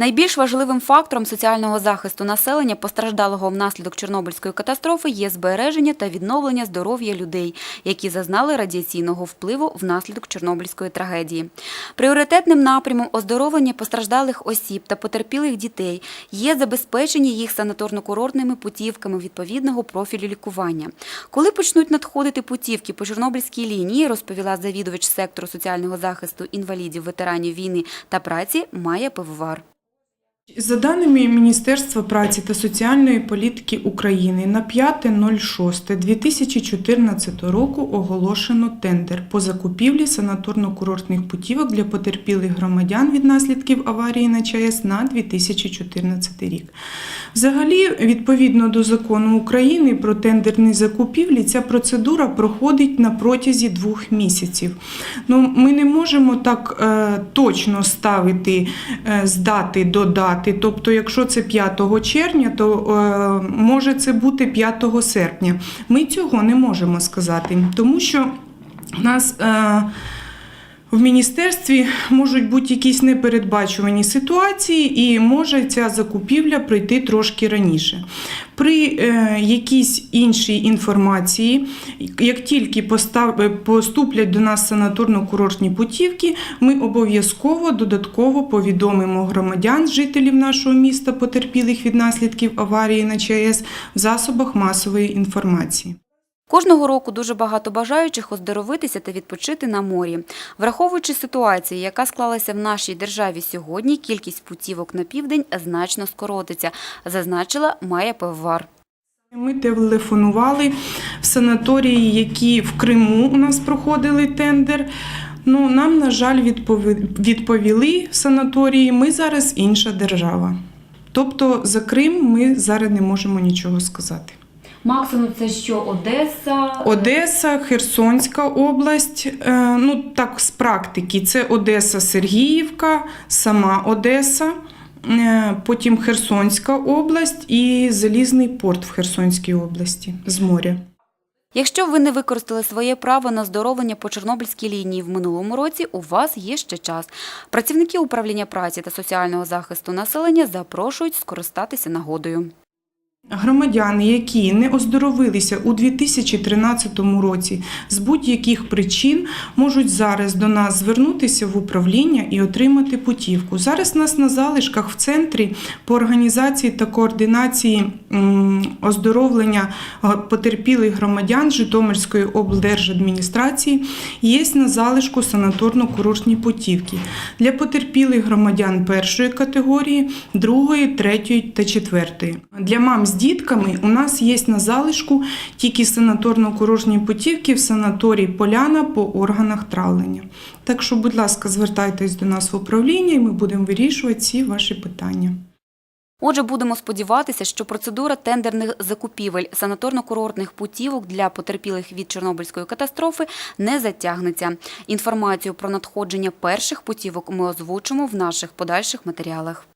Найбільш важливим фактором соціального захисту населення, постраждалого внаслідок Чорнобильської катастрофи, є збереження та відновлення здоров'я людей, які зазнали радіаційного впливу внаслідок Чорнобильської трагедії. Пріоритетним напрямом оздоровлення постраждалих осіб та потерпілих дітей є забезпечення їх санаторно-курортними путівками відповідного профілю лікування. Коли почнуть надходити путівки по Чорнобильській лінії, розповіла завідувач сектору соціального захисту інвалідів, ветеранів війни та праці Майя Пивовар. За даними Міністерства праці та соціальної політики України на 5.06.2014 року оголошено тендер по закупівлі санаторно-курортних путівок для потерпілих громадян від наслідків аварії на ЧАЕС на 2014 рік. Взагалі, відповідно до закону України про тендерні закупівлі, ця процедура проходить на протязі двох місяців. Ну, ми не можемо так е, точно ставити е, з дати до. Тобто, якщо це 5 червня, то е, може це бути 5 серпня. Ми цього не можемо сказати, тому що в нас. В міністерстві можуть бути якісь непередбачувані ситуації, і може ця закупівля пройти трошки раніше. При е, якійсь іншій інформації, як тільки е, поступлять до нас санаторно-курортні путівки, ми обов'язково додатково повідомимо громадян, жителів нашого міста, потерпілих від наслідків аварії на ЧАЕС в засобах масової інформації. Кожного року дуже багато бажаючих оздоровитися та відпочити на морі. Враховуючи ситуацію, яка склалася в нашій державі сьогодні, кількість путівок на південь значно скоротиться, зазначила Майя Пивовар. Ми телефонували в санаторії, які в Криму у нас проходили тендер. Ну, нам, на жаль, відпові- відповіли в санаторії, ми зараз інша держава. Тобто за Крим ми зараз не можемо нічого сказати. Максимум це що Одеса? Одеса, Херсонська область. е, Ну так з практики, це Одеса, Сергіївка, сама Одеса, е, потім Херсонська область і Залізний порт в Херсонській області з моря. Якщо ви не використали своє право на оздоровлення по Чорнобильській лінії в минулому році, у вас є ще час. Працівники управління праці та соціального захисту населення запрошують скористатися нагодою. Громадяни, які не оздоровилися у 2013 році з будь-яких причин, можуть зараз до нас звернутися в управління і отримати путівку. Зараз нас на залишках в центрі по організації та координації оздоровлення е, потерпілих громадян Житомирської облдержадміністрації є на залишку санаторно-курортні путівки для потерпілих громадян першої категорії, другої, третьої та четвертої. Для мам з дітками у нас є на залишку тільки санаторно-курортні путівки в санаторій Поляна по органах травлення. Так що, будь ласка, звертайтесь до нас в управління, і ми будемо вирішувати всі ваші питання. Отже, будемо сподіватися, що процедура тендерних закупівель санаторно-курортних путівок для потерпілих від Чорнобильської катастрофи не затягнеться. Інформацію про надходження перших путівок ми озвучимо в наших подальших матеріалах.